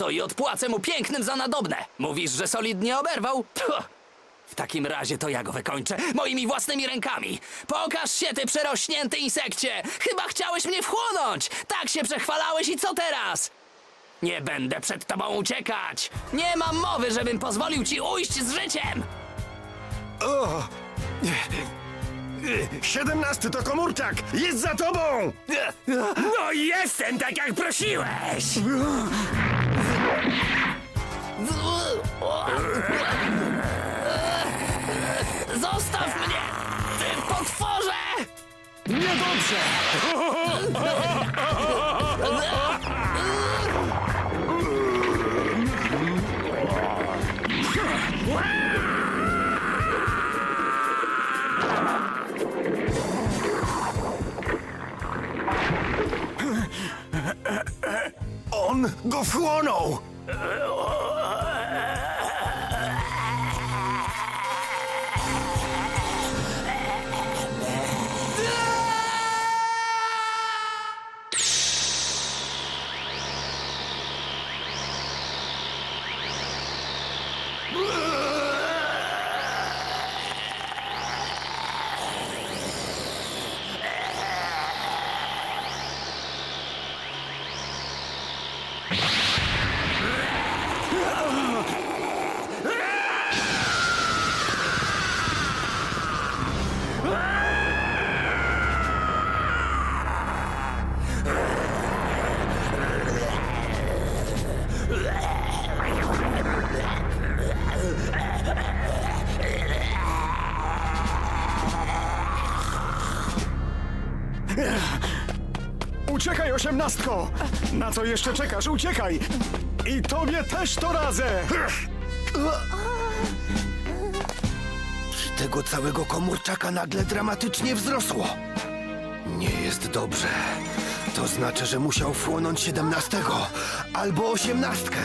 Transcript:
to i odpłacę mu pięknym za nadobne. Mówisz, że solidnie oberwał? Puh. W takim razie to ja go wykończę moimi własnymi rękami. Pokaż się, ty przerośnięty insekcie! Chyba chciałeś mnie wchłonąć! Tak się przechwalałeś i co teraz? Nie będę przed tobą uciekać! Nie mam mowy, żebym pozwolił ci ujść z życiem! O! Siedemnasty to komórczak! Jest za tobą! No jestem tak jak prosiłeś! Zostaw mnie! Ty potworze! Niedobrze! On go wchłonął! Uciekaj, osiemnastko! Na co jeszcze czekasz? Uciekaj! I tobie też to radzę! Tego całego komórczaka nagle dramatycznie wzrosło. Nie jest dobrze. To znaczy, że musiał wchłonąć siedemnastego albo osiemnastkę.